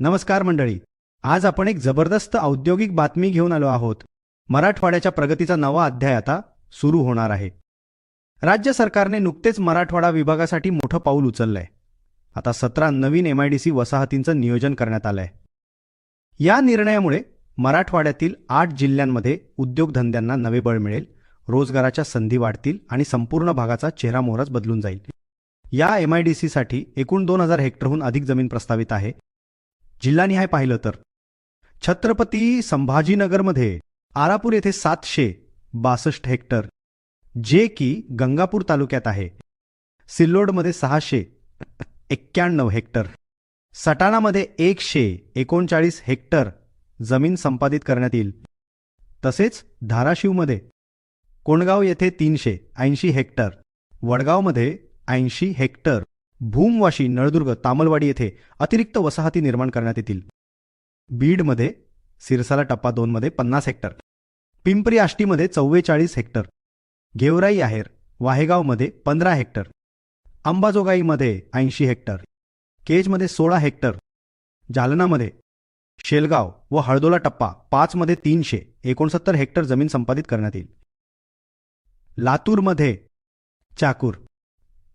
नमस्कार मंडळी. आज आपण एक जबरदस्त औद्योगिक बातमी घेऊन आलो आहोत. मराठवाड्याच्या प्रगतीचा नवा अध्याय आता सुरू होणार आहे. राज्य सरकारने नुकतेच मराठवाडा विभागासाठी मोठं पाऊल उचललंय. आता सतरा नवीन एम आय डी सी वसाहतींचं नियोजन करण्यात आलंय. या निर्णयामुळे मराठवाड्यातील आठ जिल्ह्यांमध्ये उद्योगधंद्यांना नवे बळ मिळेल रोजगाराच्या संधी वाढतील आणि संपूर्ण भागाचा चेहरामोहराच बदलून जाईल. या एम आय डी सीसाठी एकूण दोन हजार हेक्टरहून अधिक जमीन प्रस्तावित आहे. जिल्हानिहाय पाहिलं तर. छत्रपती संभाजीनगरमध्ये आरापूर येथे सातशे बासष्ट हेक्टर जे की गंगापूर तालुक्यात आहे. सिल्लोडमध्ये सहाशे एक्क्याण्णव हेक्टर सटाणामध्ये एकशे एकोणचाळीस हेक्टर जमीन संपादित करण्यात येईल. तसेच धाराशिवमध्ये कोंडगाव येथे तीनशे ऐंशी हेक्टर वडगावमध्ये ऐंशी हेक्टर भूमवाशी नळदुर्ग तामलवाडी येथे अतिरिक्त वसाहती निर्माण करण्यात येतील. बीडमध्ये सिरसाला टप्पा दोनमध्ये पन्नास हेक्टर. पिंपरी आष्टीमध्ये चव्वेचाळीस हेक्टर. गेवराई आहेर वाहेगावमध्ये पंधरा हेक्टर. अंबाजोगाईमध्ये ऐंशी हेक्टर. केजमध्ये सोळा हेक्टर. जालनामध्ये शेलगाव व हळदोला टप्पा पाचमध्ये तीनशे एकोणसत्तर हेक्टर जमीन संपादित करण्यात येईल. लातूरमध्ये चाकूर.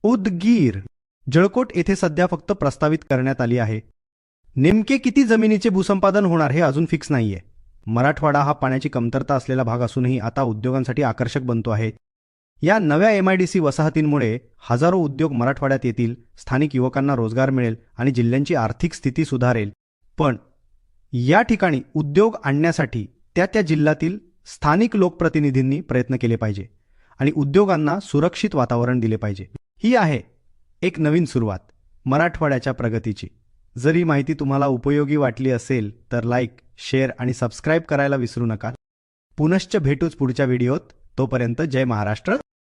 उदगीर जळकोट येथे सध्या फक्त प्रस्तावित करण्यात आली आहे. नेमके किती जमिनीचे भूसंपादन होणार हे अजून फिक्स नाहीये. मराठवाडा हा पाण्याची कमतरता असलेला भाग असूनही आता उद्योगांसाठी आकर्षक बनतो आहे. या नव्या एम आय डी सी वसाहतींमुळे हजारो उद्योग मराठवाड्यात येतील स्थानिक युवकांना रोजगार मिळेल आणि जिल्ह्यांची आर्थिक स्थिती सुधारेल. पण या ठिकाणी उद्योग आणण्यासाठी त्या त्या जिल्ह्यातील स्थानिक लोकप्रतिनिधींनी प्रयत्न केले पाहिजे आणि उद्योगांना सुरक्षित वातावरण दिले पाहिजे. ही आहे एक नवीन सुरुवात मराठवाड्याच्या प्रगतीची. जर ही माहिती तुम्हाला उपयोगी वाटली असेल तर लाईक शेअर आणि सबस्क्राईब करायला विसरू नका. पुनश्च भेटूच पुढच्या व्हिडिओत तोपर्यंत जय महाराष्ट्र.